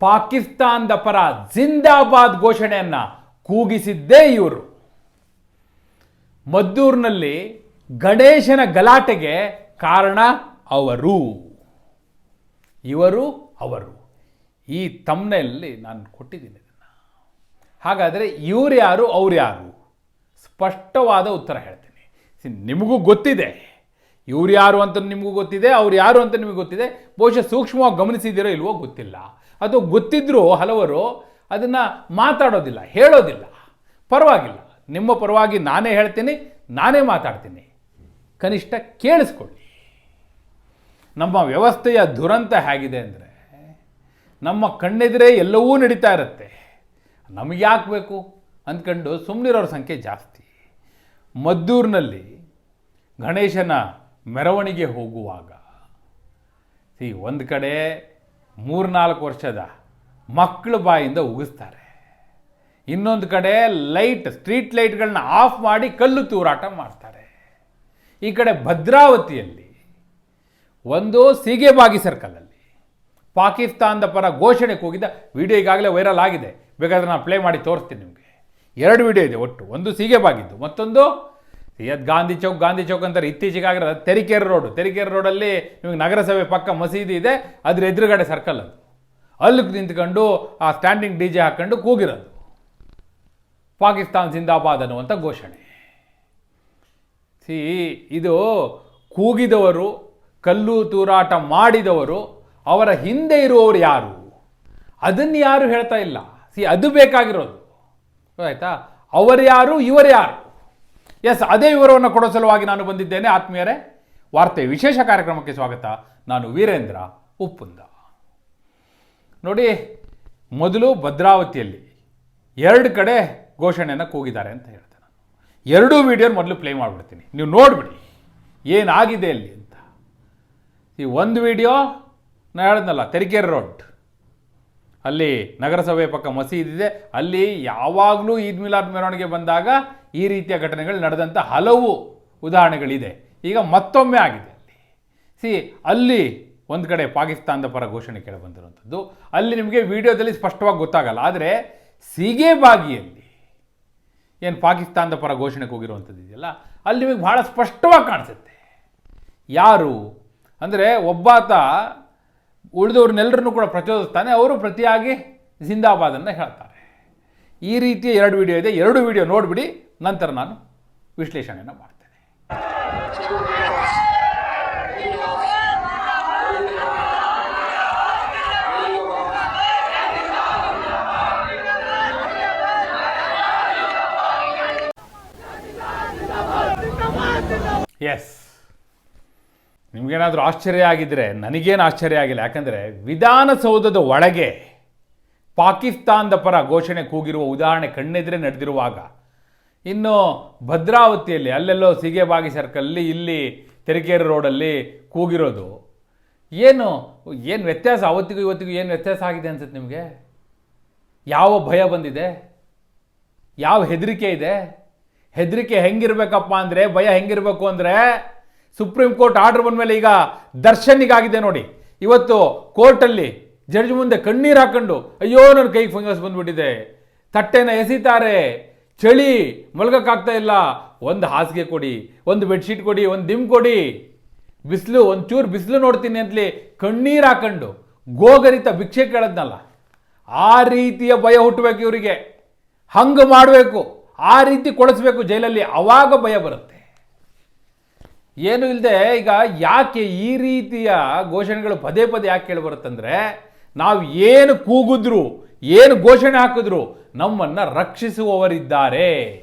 ಪಾಕಿಸ್ತಾನದ ಪರ ಜಿಂದಾಬಾದ್ ಘೋಷಣೆಯನ್ನು ಕೂಗಿಸಿದ್ದೇ ಇವರು. ಮದ್ದೂರಿನಲ್ಲಿ ಗಣೇಶನ ಗಲಾಟೆಗೆ ಕಾರಣ ಅವರು. ಇವರು ಅವರು. ಈ ತಮ್ಮನೆಯಲ್ಲಿ ನಾನು ಕೊಟ್ಟಿದ್ದೀನಿ ಇದನ್ನು. ಹಾಗಾದರೆ ಇವ್ರು ಯಾರು, ಅವ್ರು ಯಾರು? ಸ್ಪಷ್ಟವಾದ ಉತ್ತರ ಹೇಳ್ತೀನಿ. ನಿಮಗೂ ಗೊತ್ತಿದೆ. ಇವ್ರು ಯಾರು ಅಂತ ನಿಮಗೂ ಗೊತ್ತಿದೆ, ಅವ್ರು ಯಾರು ಅಂತ ನಿಮಗೆ ಗೊತ್ತಿದೆ. ಬಹುಶಃ ಸೂಕ್ಷ್ಮವಾಗಿ ಗಮನಿಸಿದ್ದೀರೋ ಇಲ್ವೋ ಗೊತ್ತಿಲ್ಲ. ಅದು ಗೊತ್ತಿದ್ದರೂ ಹಲವರು ಅದನ್ನು ಮಾತಾಡೋದಿಲ್ಲ, ಹೇಳೋದಿಲ್ಲ. ಪರವಾಗಿಲ್ಲ. ನಿಮ್ಮ ಪರವಾಗಿ ನಾನೇ ಹೇಳ್ತೀನಿ, ನಾನೇ ಮಾತಾಡ್ತೀನಿ. ಕನಿಷ್ಠ ಕೇಳಿಸ್ಕೊಳ್ಳಿ. ನಮ್ಮ ವ್ಯವಸ್ಥೆಯ ದುರಂತ ಹೇಗಿದೆ ಅಂದರೆ, ನಮ್ಮ ಕಣ್ಣೆದುರೇ ಎಲ್ಲವೂ ನಡೀತಾ ಇರುತ್ತೆ. ನಮಗೆ ಯಾಕೆ ಬೇಕು? ಅಂದ್ಕೊಂಡು ಸುಮ್ಮನಿರೋರ ಸಂಖ್ಯೆ ಜಾಸ್ತಿ. ಮದ್ದೂರಿನಲ್ಲಿ ಗಣೇಶನ ಮೆರವಣಿಗೆ ಹೋಗುವಾಗ ಈ ಒಂದು ಕಡೆ ಮೂರ್ನಾಲ್ಕು ವರ್ಷದ ಮಕ್ಕಳ ಬಾಯಿಂದ ಉಗಿಸ್ತಾರೆ. ಇನ್ನೊಂದು ಕಡೆ ಲೈಟ್, ಸ್ಟ್ರೀಟ್ ಲೈಟ್ಗಳನ್ನ ಆಫ್ ಮಾಡಿ ಕಲ್ಲು ತೂರಾಟ ಮಾಡ್ತಾರೆ. ಈ ಕಡೆ ಭದ್ರಾವತಿಯಲ್ಲಿ, ಒಂದು ಸೀಗೆಬಾಗಿ ಸರ್ಕಲಲ್ಲಿ ಪಾಕಿಸ್ತಾನದ ಪರ ಘೋಷಣೆ ಕೂಗಿದ ವಿಡಿಯೋ ಈಗಾಗಲೇ ವೈರಲ್ ಆಗಿದೆ. ಬೇಕಾದ್ರೆ ನಾನು ಪ್ಲೇ ಮಾಡಿ ತೋರಿಸ್ತೀನಿ ನಿಮಗೆ. ಎರಡು ವಿಡಿಯೋ ಇದೆ ಒಟ್ಟು. ಒಂದು ಸೀಗೆಬಾಗಿದ್ದು ಮತ್ತೊಂದು ಸೈಯದ್ ಗಾಂಧಿ ಚೌಕ್ ಗಾಂಧಿ ಚೌಕ್ ಅಂತಾರೆ ಇತ್ತೀಚೆಗಾಗಿರೋ ತೆರಿಕೆರೆ ರೋಡು. ತೆರಿಕೆರೆ ರೋಡಲ್ಲಿ ನಿಮಗೆ ನಗರಸಭೆ ಪಕ್ಕ ಮಸೀದಿ ಇದೆ, ಅದ್ರ ಎದುರುಗಡೆ ಸರ್ಕಲ್ ಅದು. ಅಲ್ಲಿಗೆ ನಿಂತ್ಕೊಂಡು ಆ ಸ್ಟ್ಯಾಂಡಿಂಗ್ ಡಿ ಜೆ ಹಾಕ್ಕೊಂಡು ಕೂಗಿರೋದು. ಪಾಕಿಸ್ತಾನ್ ಜಿಂದಾಬಾದ್ ಅನ್ನುವಂಥ ಘೋಷಣೆ. ಸಿ, ಇದು ಕೂಗಿದವರು, ಕಲ್ಲು ತೂರಾಟ ಮಾಡಿದವರು, ಅವರ ಹಿಂದೆ ಇರುವವರು ಯಾರು? ಅದನ್ನು ಯಾರು ಹೇಳ್ತಾ ಇಲ್ಲ. ಸಿ, ಅದು ಬೇಕಾಗಿರೋದು. ಆಯಿತಾ? ಅವರು ಯಾರು ಇವರು ಯಾರು ಎಸ್ ಅದೇ ವಿವರವನ್ನು ಕೊಡೋ ಸಲುವಾಗಿ ನಾನು ಬಂದಿದ್ದೇನೆ. ಆತ್ಮೀಯರೇ, ವಾರ್ತೆ ವಿಶೇಷ ಕಾರ್ಯಕ್ರಮಕ್ಕೆ ಸ್ವಾಗತ. ನಾನು ವೀರೇಂದ್ರ ಉಪ್ಪುಂದ. ನೋಡಿ, ಮೊದಲು ಭದ್ರಾವತಿಯಲ್ಲಿ ಎರಡು ಕಡೆ ಘೋಷಣೆಯನ್ನು ಕೂಗಿದ್ದಾರೆ ಅಂತ ಹೇಳ್ತೇನೆ ನಾನು. ಎರಡೂ ವಿಡಿಯೋ ಮೊದಲು ಪ್ಲೇ ಮಾಡಿಬಿಡ್ತೀನಿ. ನೀವು ನೋಡಿಬಿಡಿ, ಏನಾಗಿದೆ ಅಲ್ಲಿ ಅಂತ. ಈ ಒಂದು ವಿಡಿಯೋ ನಾನು ಹೇಳಿದ್ನಲ್ಲ, ತೆರಿಕೆರೆ ರೋಡ್ ಅಲ್ಲಿ ನಗರಸಭೆ ಪಕ್ಕ ಮಸೀದಿದೆ. ಅಲ್ಲಿ ಯಾವಾಗಲೂ ಈದ್ ಮಿಲಾದ್ ಮೆರವಣಿಗೆ ಬಂದಾಗ ಈ ರೀತಿಯ ಘಟನೆಗಳು ನಡೆದಂಥ ಹಲವು ಉದಾಹರಣೆಗಳಿದೆ. ಈಗ ಮತ್ತೊಮ್ಮೆ ಆಗಿದೆ ಸಿ ಅಲ್ಲಿ ಒಂದು ಕಡೆ ಪಾಕಿಸ್ತಾನದ ಪರ ಘೋಷಣೆ ಕೇಳಿ ಬಂದಿರುವಂಥದ್ದು ಅಲ್ಲಿ ನಿಮಗೆ ವಿಡಿಯೋದಲ್ಲಿ ಸ್ಪಷ್ಟವಾಗಿ ಗೊತ್ತಾಗಲ್ಲ. ಆದರೆ ಸೀಗೆಬಾಗಿಯಲ್ಲಿ ಏನು ಪಾಕಿಸ್ತಾನದ ಪರ ಘೋಷಣೆಗೆ ಹೋಗಿರುವಂಥದ್ದು ಇದೆಯಲ್ಲ, ಅಲ್ಲಿ ನಿಮಗೆ ಭಾಳ ಸ್ಪಷ್ಟವಾಗಿ ಕಾಣಿಸುತ್ತೆ. ಯಾರು? ಅಂದರೆ ಒಬ್ಬಾತ ಉಳಿದವ್ರನ್ನೆಲ್ಲರನ್ನೂ ಕೂಡ ಪ್ರಚೋದಿಸ್ತಾನೆ, ಅವರು ಪ್ರತಿಯಾಗಿ ಜಿಂದಾಬಾದನ್ನು ಹೇಳ್ತಾರೆ. ಈ ರೀತಿಯ ಎರಡು ವಿಡಿಯೋ ಇದೆ. ಎರಡು ವಿಡಿಯೋ ನೋಡಿಬಿಡಿ. ನಂತರ ನಾನು ವಿಶ್ಲೇಷಣೆಯನ್ನು ಮಾಡ್ತೇನೆ. ಎಸ್ ನಿಮಗೇನಾದರೂ ಆಶ್ಚರ್ಯ ಆಗಿದ್ದರೆ ನನಗೇನು ಆಶ್ಚರ್ಯ ಆಗಿಲ್ಲ. ಯಾಕಂದರೆ ವಿಧಾನಸೌಧದ ಒಳಗೆ ಪಾಕಿಸ್ತಾನದ ಪರ ಘೋಷಣೆ ಕೂಗಿರುವ ಉದಾಹರಣೆ ಕಣ್ಣೆದುರೇ ನಡೆದಿರುವಾಗ ಇನ್ನು ಭದ್ರಾವತಿಯಲ್ಲಿ, ಅಲ್ಲೆಲ್ಲೋ ಸಿಗೆಬಾಗಿ ಸರ್ಕಲ್ಲಿ ಇಲ್ಲಿ ತೆರಿಕೇರಿ ರೋಡಲ್ಲಿ ಕೂಗಿರೋದು. ಏನು ಏನು ವ್ಯತ್ಯಾಸ? ಅವತ್ತಿಗೂ ಇವತ್ತಿಗೂ ಏನು ವ್ಯತ್ಯಾಸ ಆಗಿದೆ ಅನ್ಸುತ್ತೆ ನಿಮಗೆ? ಯಾವ ಭಯ ಬಂದಿದೆ? ಯಾವ ಹೆದರಿಕೆ ಇದೆ? ಹೆದರಿಕೆ ಹೆಂಗಿರ್ಬೇಕಪ್ಪ ಅಂದರೆ, ಭಯ ಹೆಂಗಿರಬೇಕು ಅಂದರೆ, ಸುಪ್ರೀಂ ಕೋರ್ಟ್ ಆರ್ಡರ್ ಬಂದಮೇಲೆ ಈಗ ದರ್ಶನಿಗಾಗಿದೆ ನೋಡಿ. ಇವತ್ತು ಕೋರ್ಟಲ್ಲಿ ಜಡ್ಜ್ ಮುಂದೆ ಕಣ್ಣೀರು ಹಾಕೊಂಡು, ಅಯ್ಯೋ, ನನ್ನ ಕೈಗೆ ಫಂಗಸ್ ಬಂದ್ಬಿಟ್ಟಿದೆ. ತಟ್ಟೆನ ಎಸಿತಾರೆ. ಚಳಿ ಮಲ್ಗಕ್ಕಾಗ್ತಾ ಇಲ್ಲ. ಒಂದು ಹಾಸಿಗೆ ಕೊಡಿ, ಒಂದು ಬೆಡ್ಶೀಟ್ ಕೊಡಿ, ಒಂದು ದಿಮ್ ಕೊಡಿ. ಬಿಸಿಲು, ಒಂದು ಚೂರು ಬಿಸಿಲು ನೋಡ್ತೀನಿ ಅಂತಲಿ ಕಣ್ಣೀರು ಹಾಕೊಂಡು ಗೋಗರಿತ ಭಿಕ್ಷೆ ಕೇಳದ್ನಲ್ಲ. ಆ ರೀತಿಯ ಭಯ ಹುಟ್ಟಬೇಕು ಇವರಿಗೆ. ಹಂಗೆ ಮಾಡಬೇಕು, ಆ ರೀತಿ ಕೊಡಿಸ್ಬೇಕು ಜೈಲಲ್ಲಿ, ಅವಾಗ ಭಯ ಬರುತ್ತೆ. ಏನು ಇಲ್ಲದೆ ಈಗ ಯಾಕೆ ಈ ರೀತಿಯ ಘೋಷಣೆಗಳು ಪದೇ ಪದೇ ಯಾಕೆ ಕೇಳಿ ಬರುತ್ತಂದ್ರೆ, ನಾವು ಏನು ಕೂಗಿದ್ರು ಏನು ಘೋಷಣೆ ಹಾಕಿದ್ರು? ನಮ್ಮನ್ನು ರಕ್ಷಿಸುವವರಿದ್ದಾರೆ.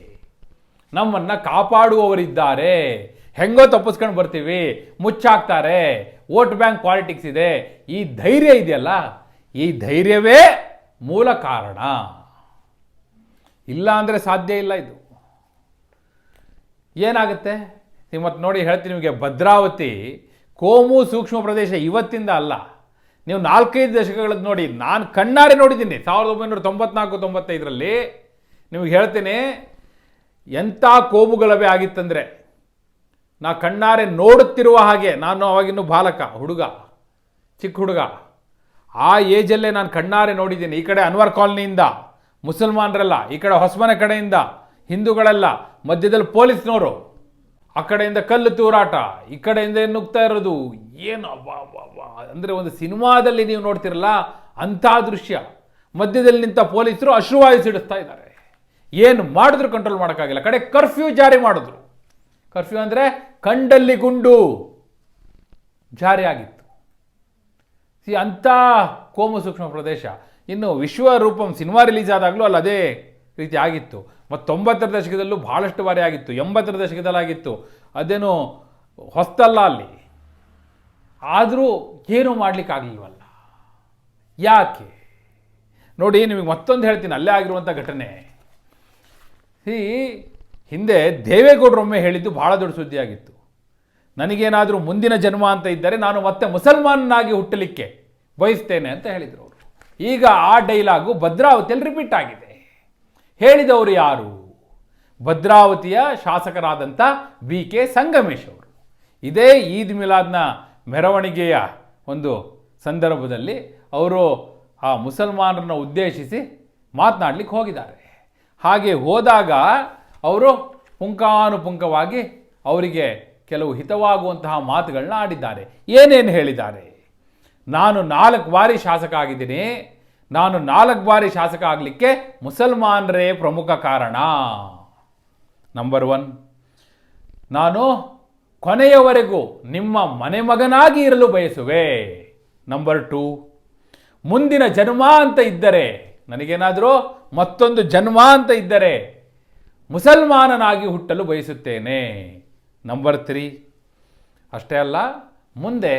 ನಮ್ಮನ್ನು ಕಾಪಾಡುವವರಿದ್ದಾರೆ. ಹೆಂಗೋ ತಪ್ಪಿಸ್ಕೊಂಡು ಬರ್ತೀವಿ. ಮುಚ್ಚಾಕ್ತಾರೆ. ವೋಟ್ ಬ್ಯಾಂಕ್ ಪಾಲಿಟಿಕ್ಸ್ ಇದೆ. ಈ ಧೈರ್ಯ ಇದೆಯಲ್ಲ? ಈ ಧೈರ್ಯವೇ ಮೂಲ ಕಾರಣ. ಇಲ್ಲ ಅಂದರೆ ಸಾಧ್ಯ ಇಲ್ಲ ಇದು. ಏನಾಗುತ್ತೆ? ನಿಮ್ಮತ್ತು ನೋಡಿ ಹೇಳ್ತೀನಿ ನಿಮಗೆ ಭದ್ರಾವತಿ ಕೋಮು ಸೂಕ್ಷ್ಮ ಪ್ರದೇಶ ಇವತ್ತಿಂದ ಅಲ್ಲ. ನೀವು ನಾಲ್ಕೈದು ದಶಕಗಳದ್ದು ನೋಡಿ, ನಾನು ಕಣ್ಣಾರೆ ನೋಡಿದ್ದೀನಿ. ಸಾವಿರದ ಒಂಬೈನೂರ ತೊಂಬತ್ನಾಲ್ಕು, ತೊಂಬತ್ತೈದರಲ್ಲಿ ನಿಮಗೆ ಹೇಳ್ತೀನಿ, ಎಂಥ ಕೋಮುಗಳವೇ ಗಲಭೆ ಆಗಿತ್ತಂದರೆ, ನಾ ಕಣ್ಣಾರೆ ನೋಡುತ್ತಿರುವ ಹಾಗೆ, ನಾನು ಅವಾಗಿನ್ನೂ ಬಾಲಕ, ಹುಡುಗ, ಚಿಕ್ಕ ಹುಡುಗ. ಆ ಏಜಲ್ಲೇ ನಾನು ಕಣ್ಣಾರೆ ನೋಡಿದ್ದೀನಿ. ಈ ಕಡೆ ಅನ್ವರ್ ಕಾಲನಿಯಿಂದ, ಮುಸಲ್ಮಾನರೆಲ್ಲ, ಈ ಕಡೆ ಹೊಸಮನೆ ಕಡೆಯಿಂದ, ಹಿಂದೂಗಳೆಲ್ಲ, ಮಧ್ಯದಲ್ಲಿ ಪೊಲೀಸ್ನವರು ಆ ಕಡೆಯಿಂದ ಕಲ್ಲು ತೂರಾಟ, ಈ ಕಡೆಯಿಂದ ಏನು ನುಗ್ತಾ ಇರೋದು? ಏನು ಅಂದರೆ ಒಂದು ಸಿನಿಮಾದಲ್ಲಿ ನೀವು ನೋಡ್ತಿರಲ್ಲ, ಅಂಥ ದೃಶ್ಯ. ಮಧ್ಯದಲ್ಲಿ ನಿಂತ ಪೊಲೀಸರು ಅಶ್ರುವಾಯು ಸಿಡಿಸ್ತಾ ಇದ್ದಾರೆ. ಏನು ಮಾಡಿದ್ರು ಕಂಟ್ರೋಲ್ ಮಾಡೋಕ್ಕಾಗಿಲ್ಲ. ಕಡೆ ಕರ್ಫ್ಯೂ ಜಾರಿ ಮಾಡಿದ್ರು. ಕರ್ಫ್ಯೂ ಅಂದರೆ ಕಂಡಲ್ಲಿ ಗುಂಡು ಜಾರಿ ಆಗಿತ್ತು. ಸಿ, ಅಂಥ ಕೋಮು ಸೂಕ್ಷ್ಮ ಪ್ರದೇಶ. ಇನ್ನು ವಿಶ್ವರೂಪಂ ಸಿನಿಮಾ ರಿಲೀಸ್ ಆದಾಗಲೂ ಅಲ್ಲ ಅದೇ ರೀತಿ ಆಗಿತ್ತು. ಮತ್ತು ತೊಂಬತ್ತರ ದಶಕದಲ್ಲೂ ಭಾಳಷ್ಟು ಬಾರಿ ಆಗಿತ್ತು. ಎಂಬತ್ತರ ದಶಕದಲ್ಲಾಗಿತ್ತು ಅದೇನು ಹೊಸ್ತಲ್ಲ ಅಲ್ಲಿ. ಆದರೂ ಏನೂ ಮಾಡಲಿಕ್ಕಾಗಲಿಲ್ವಲ್ಲ ಯಾಕೆ? ನೋಡಿ, ನಿಮಗೆ ಮತ್ತೊಂದು ಹೇಳ್ತೀನಿ. ಅಲ್ಲೇ ಆಗಿರುವಂಥ ಘಟನೆ. ಈ ಹಿಂದೆ ದೇವೇಗೌಡರೊಮ್ಮೆ ಹೇಳಿದ್ದು ಭಾಳ ದೊಡ್ಡ ಸುದ್ದಿಯಾಗಿತ್ತು. ನನಗೇನಾದರೂ ಮುಂದಿನ ಜನ್ಮ ಅಂತ ಇದ್ದರೆ ನಾನು ಮತ್ತೆ ಮುಸಲ್ಮಾನನಾಗಿ ಹುಟ್ಟಲಿಕ್ಕೆ ಬಯಸ್ತೇನೆ ಅಂತ ಹೇಳಿದರು ಅವರು. ಈಗ ಆ ಡೈಲಾಗು ಭದ್ರಾವತಿಯಲ್ಲಿ ರಿಪೀಟ್ ಆಗಿದೆ. ಹೇಳಿದವರು ಯಾರು? ಭದ್ರಾವತಿಯ ಶಾಸಕರಾದಂಥ ಬಿ ಕೆ. ಸಂಗಮೇಶ್ ಅವರು. ಇದೇ ಈದ್ ಮಿಲಾದ್ನ ಮೆರವಣಿಗೆಯ ಒಂದು ಸಂದರ್ಭದಲ್ಲಿ ಅವರು ಆ ಮುಸಲ್ಮಾನರನ್ನು ಉದ್ದೇಶಿಸಿ ಮಾತನಾಡಲಿಕ್ಕೆ ಹೋಗಿದ್ದಾರೆ. ಹಾಗೆ ಹೋದಾಗ ಅವರು ಪುಂಕಾನುಪುಂಕವಾಗಿ ಅವರಿಗೆ ಕೆಲವು ಹಿತವಾಗುವಂತಹ ಮಾತುಗಳನ್ನ ಆಡಿದ್ದಾರೆ. ಏನೇನು ಹೇಳಿದ್ದಾರೆ? ನಾನು ನಾಲ್ಕು ಬಾರಿ ಶಾಸಕ ಆಗಿದ್ದೀನಿ. ನಾನು ನಾಲ್ಕು ಬಾರಿ ಶಾಸಕ ಆಗಲಿಕ್ಕೆ ಮುಸಲ್ಮಾನರೇ ಪ್ರಮುಖ ಕಾರಣ. ನಂಬರ್ ಒನ್ ನಾನು ಕೊನೆಯವರೆಗೂ ನಿಮ್ಮ ಮನೆ ಮಗನಾಗಿ ಇರಲು ಬಯಸುವೆ. ನಂಬರ್ ಟೂ ಮುಂದಿನ ಜನ್ಮ ಅಂತ ಇದ್ದರೆ, ನನಗೇನಾದರೂ ಮತ್ತೊಂದು ಜನ್ಮ ಅಂತ ಇದ್ದರೆ ಮುಸಲ್ಮಾನನಾಗಿ ಹುಟ್ಟಲು ಬಯಸುತ್ತೇನೆ. ನಂಬರ್ ತ್ರೀ ಅಷ್ಟೇ ಅಲ್ಲ, ಮುಂದೆ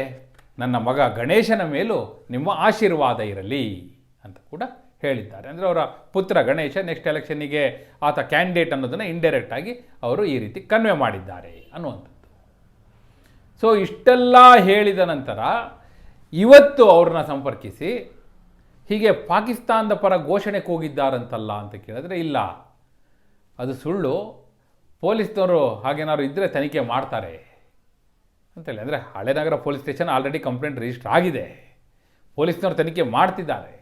ನನ್ನ ಮಗ ಗಣೇಶನ ಮೇಲೂ ನಿಮ್ಮ ಆಶೀರ್ವಾದ ಇರಲಿ. ಅಂತ ಕೂಡ ಹೇಳಿದ್ದಾರೆ. ಅಂದರೆ ಅವರ ಪುತ್ರ ಗಣೇಶ ನೆಕ್ಸ್ಟ್ ಎಲೆಕ್ಷನ್ನಿಗೆ ಆತ ಕ್ಯಾಂಡಿಡೇಟ್ ಅನ್ನೋದನ್ನು ಇಂಡೈರೆಕ್ಟ್ ಆಗಿ ಅವರು ಈ ರೀತಿ ಕನ್ವೆ ಮಾಡಿದ್ದಾರೆ ಅನ್ನುವಂಥದ್ದು. ಸೊ ಇಷ್ಟೆಲ್ಲ ಹೇಳಿದ ನಂತರ ಇವತ್ತು ಅವ್ರನ್ನ ಸಂಪರ್ಕಿಸಿ ಹೀಗೆ ಪಾಕಿಸ್ತಾನದ ಪರ ಘೋಷಣೆ ಹೋಗಿದ್ದಾರಂತಲ್ಲ ಅಂತ ಕೇಳಿದ್ರೆ ಇಲ್ಲ. ಅದು ಸುಳ್ಳು. ಪೊಲೀಸ್ನವರು ಹಾಗೇನಾದ್ರು ಇದ್ದರೆ ತನಿಖೆ ಮಾಡ್ತಾರೆ ಅಂತೇಳಿ ಅಂದರೆ Halenagar police station already complaint register ಆಗಿದೆ. ಪೊಲೀಸ್ನವರು ತನಿಖೆ ಮಾಡ್ತಿದ್ದಾರೆ.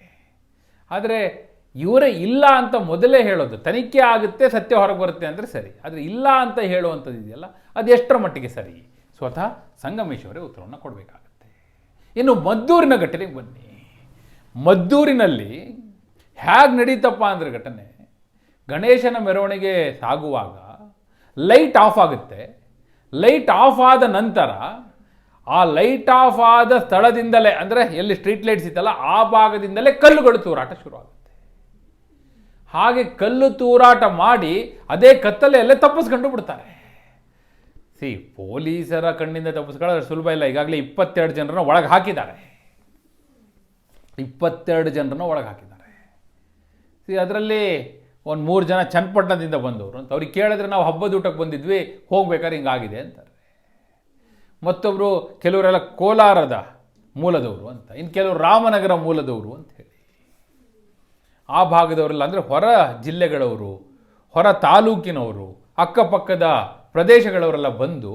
ಆದರೆ ಇವರೇ ಇಲ್ಲ ಅಂತ ಮೊದಲೇ ಹೇಳೋದು, ತನಿಖೆ ಆಗುತ್ತೆ, ಸತ್ಯ ಹೊರಗೆ ಬರುತ್ತೆ ಅಂದರೆ ಸರಿ. ಆದರೆ ಇಲ್ಲ ಅಂತ ಹೇಳುವಂಥದ್ದು ಇದೆಯಲ್ಲ, ಅದು ಎಷ್ಟರ ಮಟ್ಟಿಗೆ ಸರಿ? ಸ್ವತಃ ಸಂಗಮೇಶ್ವರೇ ಉತ್ತರವನ್ನು ಕೊಡಬೇಕಾಗುತ್ತೆ. ಇನ್ನು ಮದ್ದೂರಿನ ಘಟನೆಗೆ ಬನ್ನಿ. ಮದ್ದೂರಿನಲ್ಲಿ ಹೇಗೆ ನಡೀತಪ್ಪ ಅಂದರೆ ಘಟನೆ. ಗಣೇಶನ ಮೆರವಣಿಗೆ ಸಾಗುವಾಗ, ಲೈಟ್ ಆಫ್ ಆಗುತ್ತೆ. ಲೈಟ್ ಆಫ್ ಆದ ನಂತರ ಆ ಲೈಟ್ ಆಫ್ ಆದ ಸ್ಥಳದಿಂದಲೇ, ಅಂದರೆ ಎಲ್ಲಿ ಸ್ಟ್ರೀಟ್ ಲೈಟ್ಸ್ ಇತ್ತಲ್ಲ, ಆ ಭಾಗದಿಂದಲೇ ಕಲ್ಲುಗಳು ತೂರಾಟ ಶುರುವಾಗುತ್ತೆ. ಹಾಗೆ ಕಲ್ಲು ತೂರಾಟ ಮಾಡಿ ಅದೇ ಕತ್ತಲೆಯಲ್ಲೇ ತಪ್ಪಿಸ್ಕೊಂಡು ಬಿಡ್ತಾರೆ. ಸಿ ಪೊಲೀಸರ ಕಣ್ಣಿಂದ ತಪ್ಪಿಸ್ಕೊಳ್ಳೋದು ಸುಲಭ ಇಲ್ಲ. ಈಗಾಗಲೇ ಇಪ್ಪತ್ತೆರಡು ಜನರನ್ನ ಒಳಗೆ ಹಾಕಿದ್ದಾರೆ. ಇಪ್ಪತ್ತೆರಡು ಜನರನ್ನ ಒಳಗೆ ಹಾಕಿದ್ದಾರೆ. ಸಿ ಅದರಲ್ಲಿ ಒಂದು ಮೂರು ಜನ ಚನ್ನಪಟ್ಟಣದಿಂದ ಬಂದವರು ಅಂತ ಅವ್ರಿಗೆ ಕೇಳಿದ್ರೆ ನಾವು ಹಬ್ಬದ ಊಟಕ್ಕೆ ಬಂದಿದ್ವಿ, ಹೋಗ್ಬೇಕಾದ್ರೆ ಹಿಂಗಾಗಿದೆ ಅಂತಾರೆ ಮತ್ತೊಬ್ಬರು ಕೆಲವರೆಲ್ಲ ಕೋಲಾರದ ಮೂಲದವರು ಅಂತ. ಇನ್ನು ಕೆಲವರು ರಾಮನಗರ ಮೂಲದವರು ಅಂತ ಹೇಳಿ. ಆ ಭಾಗದವರೆಲ್ಲ ಅಂದರೆ ಹೊರ ಜಿಲ್ಲೆಗಳವರು, ಹೊರ ತಾಲೂಕಿನವರು, ಅಕ್ಕಪಕ್ಕದ ಪ್ರದೇಶಗಳವರೆಲ್ಲ ಬಂದು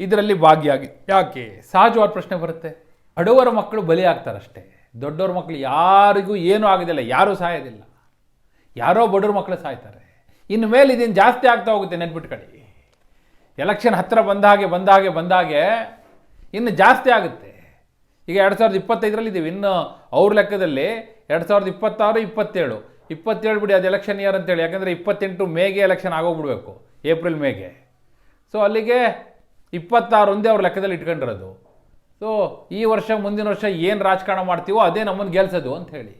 ಇದರಲ್ಲಿ ಭಾಗಿಯಾಗಿ. ಯಾಕೆ? ಸಹಜವಾದ ಪ್ರಶ್ನೆ ಬರುತ್ತೆ. ಬಡವರ ಮಕ್ಕಳು ಬಲಿ ಆಗ್ತಾರಷ್ಟೇ. ದೊಡ್ಡವ್ರ ಮಕ್ಕಳು ಯಾರಿಗೂ ಏನೂ ಆಗೋದಿಲ್ಲ, ಯಾರೂ ಸಾಯೋದಿಲ್ಲ. ಯಾರೋ ಬಡವ್ರ ಮಕ್ಕಳು ಸಾಯ್ತಾರೆ. ಇನ್ನು ಮೇಲೆ ಇದೇನು ಜಾಸ್ತಿ ಆಗ್ತಾ ಹೋಗುತ್ತೆ ನೆನ್ಪಿಟ್ಕೊಳ್ಳಿ. ಎಲೆಕ್ಷನ್ ಹತ್ತಿರ ಬಂದ ಹಾಗೆ ಬಂದ ಹಾಗೆ ಬಂದ ಹಾಗೆ ಇನ್ನು ಜಾಸ್ತಿ ಆಗುತ್ತೆ. ಈಗ ಎರಡು ಸಾವಿರದ ಇಪ್ಪತ್ತೈದರಲ್ಲಿ ಇದ್ದೀವಿ. ಇನ್ನು ಅವ್ರ ಲೆಕ್ಕದಲ್ಲಿ ಎರಡು ಸಾವಿರದ ಇಪ್ಪತ್ತಾರು, ಇಪ್ಪತ್ತೇಳು. ಇಪ್ಪತ್ತೇಳು ಬಿಡಿ, ಅದು ಎಲೆಕ್ಷನ್ ಇಯರ್ ಅಂತೇಳಿ. ಯಾಕಂದರೆ ಇಪ್ಪತ್ತೆಂಟು ಮೇಗೆ ಎಲೆಕ್ಷನ್ ಆಗೋಗ್ಬಿಡ್ಬೇಕು, ಏಪ್ರಿಲ್ ಮೇಗೆ. ಸೊ ಅಲ್ಲಿಗೆ ಇಪ್ಪತ್ತಾರು ಒಂದೇ ಅವ್ರ ಲೆಕ್ಕದಲ್ಲಿ ಇಟ್ಕೊಂಡಿರೋದು. ಸೊ ಈ ವರ್ಷ, ಮುಂದಿನ ವರ್ಷ ಏನು ರಾಜಕಾರಣ ಮಾಡ್ತೀವೋ ಅದೇ ನಮ್ಮನ್ನು ಗೆಲ್ಸೋದು ಅಂತ ಹೇಳಿ.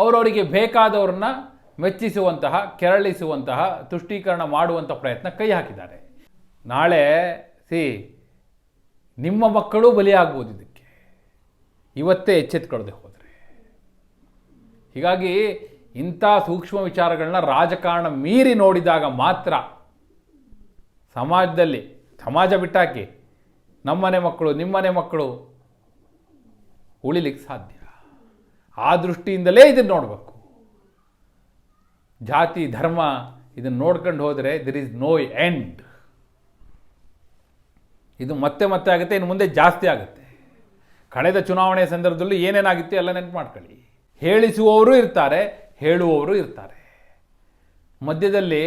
ಅವರವರಿಗೆ ಬೇಕಾದವ್ರನ್ನ ಮೆಚ್ಚಿಸುವಂತಹ, ಕೆರಳಿಸುವಂತಹ, ತುಷ್ಟೀಕರಣ ಮಾಡುವಂಥ ಪ್ರಯತ್ನ ಕೈ ಹಾಕಿದ್ದಾರೆ. ನಾಳೆ ಸಿ, ನಿಮ್ಮ ಮಕ್ಕಳು ಬಲಿಯಾಗ್ಬೋದು ಇದಕ್ಕೆ. ಇವತ್ತೇ ಎಚ್ಚೆತ್ಕೊಳ್ಳದೆ ಹೋದರೆ. ಹೀಗಾಗಿ ಇಂಥ ಸೂಕ್ಷ್ಮ ವಿಚಾರಗಳನ್ನ ರಾಜಕಾರಣ ಮೀರಿ ನೋಡಿದಾಗ ಮಾತ್ರ ಸಮಾಜದಲ್ಲಿ, ಸಮಾಜ ಬಿಟ್ಟಾಕಿ ನಮ್ಮನೆ ಮಕ್ಕಳು, ನಿಮ್ಮನೆ ಮಕ್ಕಳು ಉಳಿಲಿಕ್ಕೆ ಸಾಧ್ಯ. ಆ ದೃಷ್ಟಿಯಿಂದಲೇ ಇದನ್ನು ನೋಡಬೇಕು. ಜಾತಿ, ಧರ್ಮ ಇದನ್ನು ನೋಡ್ಕೊಂಡು ಹೋದರೆ ದಿರ್ ಈಸ್ ನೋ ಎಂಡ್ ಇದು ಮತ್ತೆ ಮತ್ತೆ ಆಗುತ್ತೆ, ಇನ್ನು ಮುಂದೆ ಜಾಸ್ತಿ ಆಗುತ್ತೆ. ಕಳೆದ ಚುನಾವಣೆ ಸಂದರ್ಭದಲ್ಲಿ ಏನೇನಾಗಿತ್ತು ಎಲ್ಲ ನೆನಪು ಮಾಡ್ಕೊಳ್ಳಿ ಹೇಳಿಸುವವರು ಇರ್ತಾರೆ, ಹೇಳುವವರು ಇರ್ತಾರೆ. ಮಧ್ಯದಲ್ಲಿ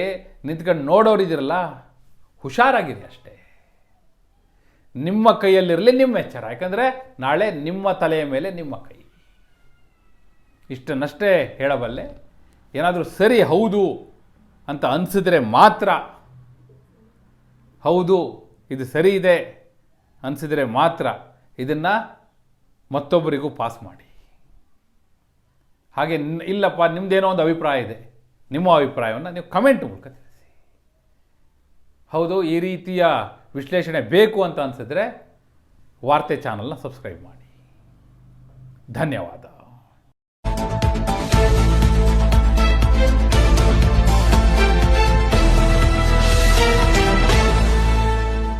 ನಿಂತ್ಕೊಂಡು ನೋಡೋರು ಇದಿರಲ್ಲ ಹುಷಾರಾಗಿರಿ ಅಷ್ಟೇ. ನಿಮ್ಮ ಕೈಯಲ್ಲಿರಲಿ ನಿಮ್ಮ ಎಚ್ಚರ, ಯಾಕಂದರೆ ನಾಳೆ ನಿಮ್ಮ ತಲೆಯ ಮೇಲೆ ನಿಮ್ಮ ಕೈ. ಇಷ್ಟನ್ನಷ್ಟೇ ಹೇಳಬಲ್ಲೆ. ಏನಾದರೂ ಸರಿ ಹೌದು ಅಂತ ಅನಿಸಿದ್ರೆ ಮಾತ್ರ ಹೌದು, ಇದು ಸರಿ ಇದೆ ಅನಿಸಿದರೆ ಮಾತ್ರ ಇದನ್ನು ಮತ್ತೊಬ್ಬರಿಗೂ ಪಾಸ್ ಮಾಡಿ. ಹಾಗೆ ಇಲ್ಲಪ್ಪ ನಿಮ್ಮದೇನೋ ಒಂದು ಅಭಿಪ್ರಾಯ ಇದೆ. ನಿಮ್ಮ ಅಭಿಪ್ರಾಯವನ್ನು ನೀವು ಕಮೆಂಟ್ ಮೂಲಕ ತಿಳಿಸಿ. ಹೌದು, ಈ ರೀತಿಯ ವಿಶ್ಲೇಷಣೆ ಬೇಕು ಅಂತ ಅನಿಸಿದ್ರೆ ವಾರ್ತೆ ಚಾನಲ್ನ ಸಬ್ಸ್ಕ್ರೈಬ್ ಮಾಡಿ. ಧನ್ಯವಾದ.